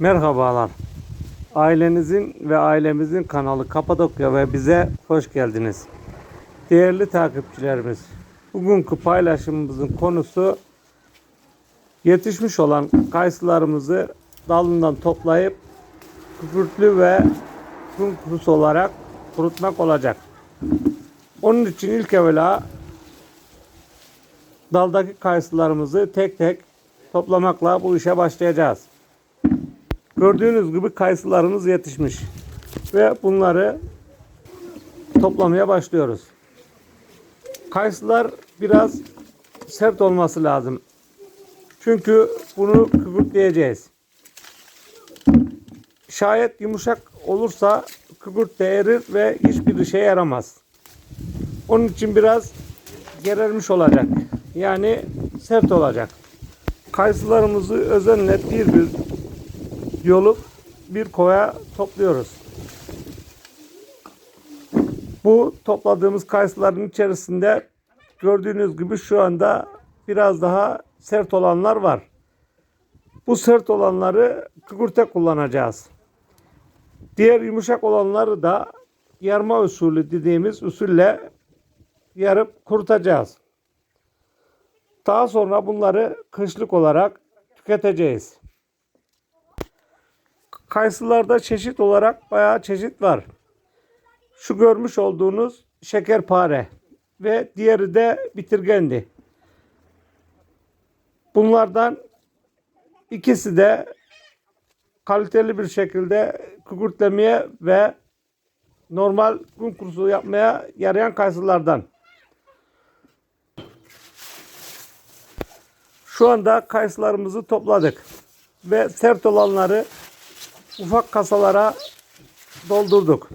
Merhabalar. Ailenizin ve ailemizin kanalı Kapadokya ve bize hoş geldiniz. Değerli takipçilerimiz, bugünkü paylaşımımızın konusu yetişmiş olan kayısılarımızı dalından toplayıp kükürtlü ve kum kurusu olarak kurutmak olacak. Onun için ilk evvela daldaki kayısılarımızı tek tek toplamakla bu işe başlayacağız. Gördüğünüz gibi kayısılarımız yetişmiş. Ve bunları toplamaya başlıyoruz. Kayısılar biraz sert olması lazım. Çünkü bunu kükürtleyeceğiz. Şayet yumuşak olursa kükürt de erir ve hiçbir işe yaramaz. Onun için biraz gerermiş olacak. Yani sert olacak. Kayısılarımızı özenle bir bir yolup bir koya topluyoruz. Bu topladığımız kayısıların içerisinde gördüğünüz gibi şu anda biraz daha sert olanlar var. Bu sert olanları kükürte kullanacağız. Diğer yumuşak olanları da yarma usulü dediğimiz usulle yarıp kurutacağız. Daha sonra bunları kışlık olarak tüketeceğiz. Kayısılarda çeşit olarak bayağı çeşit var. Şu görmüş olduğunuz şekerpare ve diğeri de bitirgendi. Bunlardan ikisi de kaliteli bir şekilde kükürtlemeye ve normal kum kurusu yapmaya yarayan kayısılardan. Şu anda kayısılarımızı topladık ve sert olanları ufak kasalara doldurduk.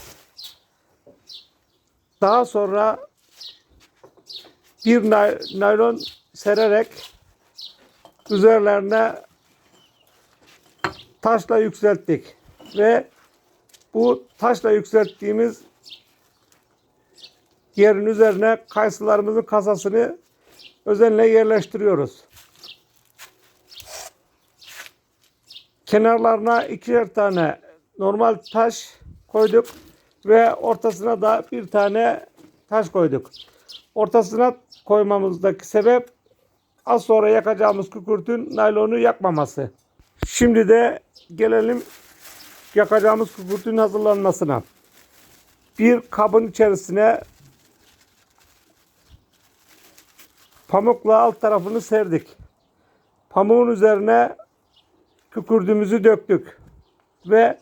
Daha sonra bir nay- naylon sererek üzerlerine taşla yükselttik ve bu taşla yükselttiğimiz yerin üzerine kayısılarımızın kasasını özenle yerleştiriyoruz. Kenarlarına ikişer tane normal taş koyduk ve ortasına da bir tane taş koyduk. Ortasına koymamızdaki sebep az sonra yakacağımız kükürtün naylonu yakmaması. Şimdi de gelelim yakacağımız kükürtün hazırlanmasına. Bir kabın içerisine pamukla alt tarafını serdik. Pamuğun üzerine kükürdüğümüzü döktük. Ve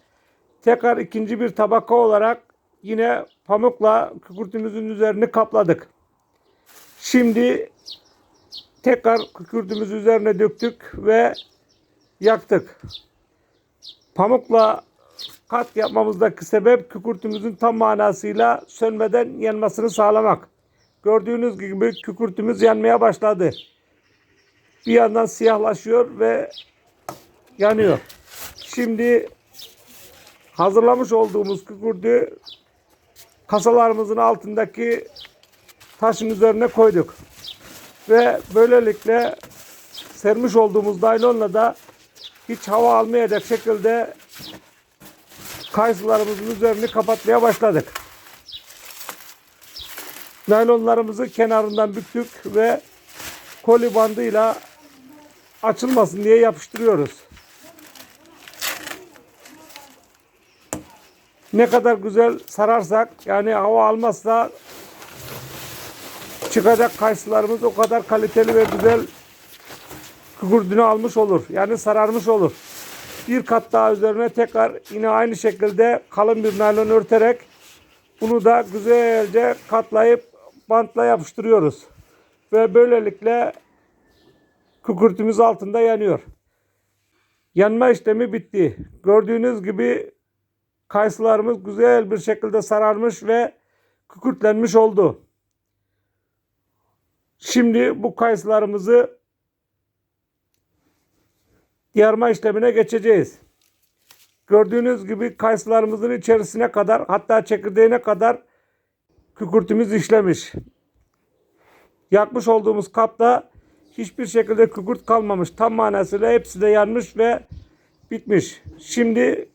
tekrar ikinci bir tabaka olarak yine pamukla kükürtümüzün üzerini kapladık. Şimdi tekrar kükürtümüzü üzerine döktük ve yaktık. Pamukla kat yapmamızdaki sebep kükürtümüzün tam manasıyla sönmeden yanmasını sağlamak. Gördüğünüz gibi kükürtümüz yanmaya başladı. Bir yandan siyahlaşıyor ve yanıyor. Şimdi hazırlamış olduğumuz kükürdü kasalarımızın altındaki taşın üzerine koyduk. Ve böylelikle sermiş olduğumuz naylonla da hiç hava almayacak şekilde kayısılarımızın üzerini kapatmaya başladık. Naylonlarımızı kenarından büktük ve koli bandıyla açılmasın diye yapıştırıyoruz. Ne kadar güzel sararsak yani hava almazsa çıkacak kayısılarımız o kadar kaliteli ve güzel kükürdüğünü almış olur. Yani sararmış olur. Bir kat daha üzerine tekrar yine aynı şekilde kalın bir naylon örterek bunu da güzelce katlayıp bantla yapıştırıyoruz. Ve böylelikle kükürtümüz altında yanıyor. Yanma işlemi bitti. Gördüğünüz gibi kayısılarımız güzel bir şekilde sararmış ve kükürtlenmiş oldu. Şimdi bu kayısılarımızı yarma işlemine geçeceğiz. Gördüğünüz gibi kayısılarımızın içerisine kadar hatta çekirdeğine kadar kükürtümüz işlemiş. Yakmış olduğumuz kapta hiçbir şekilde kükürt kalmamış. Tam manasıyla hepsi de yanmış ve bitmiş. Şimdi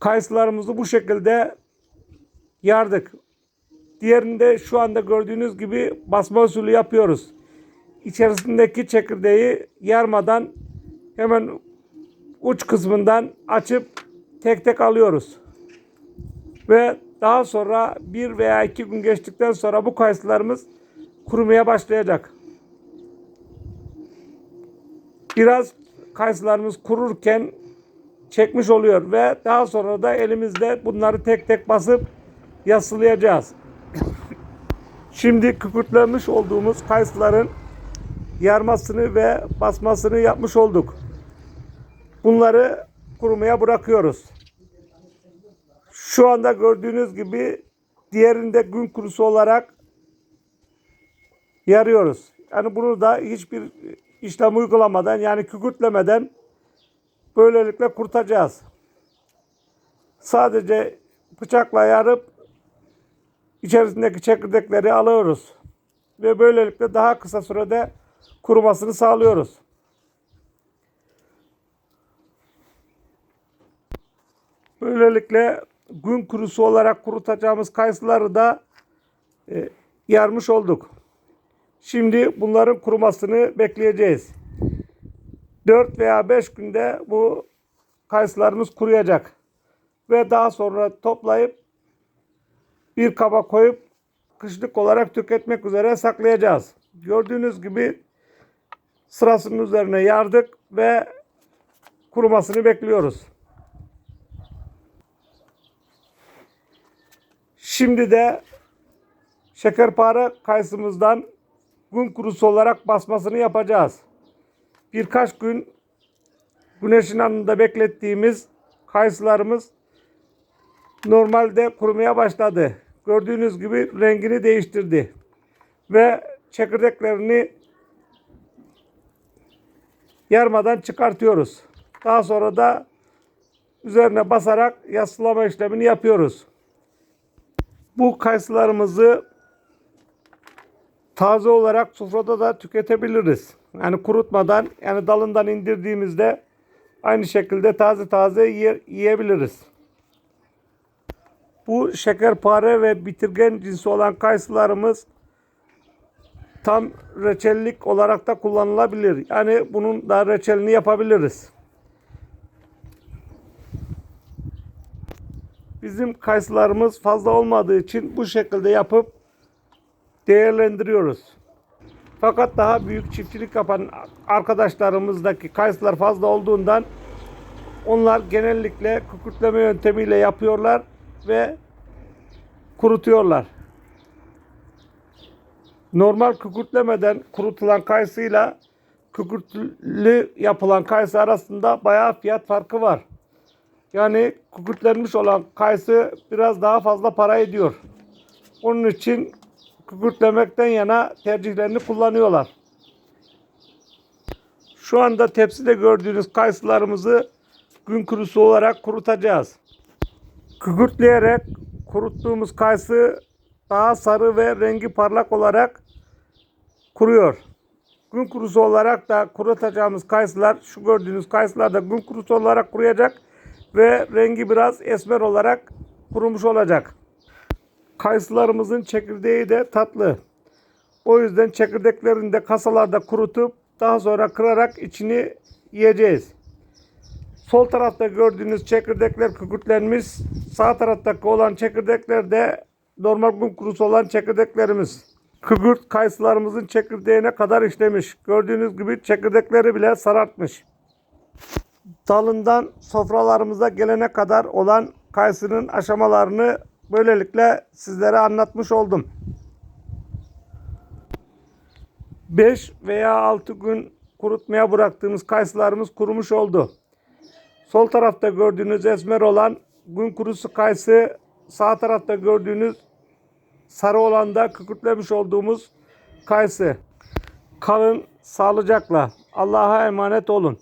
kayısılarımızı bu şekilde yardık. Diğerinde şu anda gördüğünüz gibi basma usulü yapıyoruz. İçerisindeki çekirdeği yarmadan hemen uç kısmından açıp tek tek alıyoruz. Ve daha sonra bir veya iki gün geçtikten sonra bu kayısılarımız kurumaya başlayacak. Biraz kayısılarımız kururken çekmiş oluyor ve daha sonra da elimizde bunları tek tek basıp yaslayacağız. Şimdi kükürtlenmiş olduğumuz kayısıların yarmasını ve basmasını yapmış olduk. Bunları kurumaya bırakıyoruz. Şu anda gördüğünüz gibi diğerinde gün kurusu olarak yarıyoruz. Yani bunu da hiçbir işlem uygulamadan yani kükürtlemeden böylelikle kurtacağız. Sadece bıçakla yarıp içerisindeki çekirdekleri alıyoruz. Ve böylelikle daha kısa sürede kurumasını sağlıyoruz. Böylelikle gün kurusu olarak kurutacağımız kayısıları da e, yarmış olduk. Şimdi bunların kurumasını bekleyeceğiz. 4 veya 5 günde bu kayısılarımız kuruyacak. Ve daha sonra toplayıp bir kaba koyup kışlık olarak tüketmek üzere saklayacağız. Gördüğünüz gibi sırasının üzerine yardık ve kurumasını bekliyoruz. Şimdi de şekerpare kayısımızdan gün kurusu olarak basmasını yapacağız. Birkaç gün güneşin altında beklettiğimiz kayısılarımız normalde kurumaya başladı. Gördüğünüz gibi rengini değiştirdi. Ve çekirdeklerini yarmadan çıkartıyoruz. Daha sonra da üzerine basarak yassılama işlemini yapıyoruz. Bu kayısılarımızı taze olarak sofrada da tüketebiliriz. Yani kurutmadan yani dalından indirdiğimizde aynı şekilde taze taze yiye- yiyebiliriz. Bu şekerpare ve bitirgen cinsi olan kayısılarımız tam reçellik olarak da kullanılabilir. Yani bunun da reçelini yapabiliriz. Bizim kayısılarımız fazla olmadığı için bu şekilde yapıp değerlendiriyoruz. Fakat daha büyük çiftçilik yapan arkadaşlarımızdaki kayısılar fazla olduğundan onlar genellikle kükürtleme yöntemiyle yapıyorlar ve kurutuyorlar. Normal kükürtlemeden kurutulan kayısıyla kükürtlü yapılan kayısı arasında bayağı fiyat farkı var. Yani kükürtlenmiş olan kayısı biraz daha fazla para ediyor. Onun için kükürtlemekten yana tercihlerini kullanıyorlar. Şu anda tepside gördüğünüz kayısılarımızı gün kurusu olarak kurutacağız. Kükürtleyerek kuruttuğumuz kayısı daha sarı ve rengi parlak olarak kuruyor. Gün kurusu olarak da kurutacağımız kayısılar şu gördüğünüz kayısılar da gün kurusu olarak kuruyacak ve rengi biraz esmer olarak kurumuş olacak. Kayısılarımızın çekirdeği de tatlı. O yüzden çekirdeklerini de kasalarda kurutup daha sonra kırarak içini yiyeceğiz. Sol tarafta gördüğünüz çekirdekler kükürtlenmiş. Sağ taraftaki olan çekirdekler de normal kum kurusu olan çekirdeklerimiz. Kükürt kayısılarımızın çekirdeğine kadar işlemiş. Gördüğünüz gibi çekirdekleri bile sarartmış. Dalından sofralarımıza gelene kadar olan kayısının aşamalarını böylelikle sizlere anlatmış oldum. 5 veya 6 gün kurutmaya bıraktığımız kayısılarımız kurumuş oldu. Sol tarafta gördüğünüz esmer olan gün kurusu kayısı, sağ tarafta gördüğünüz sarı olan da kükürtlemiş olduğumuz kayısı. Kalın sağlıcakla. Allah'a emanet olun.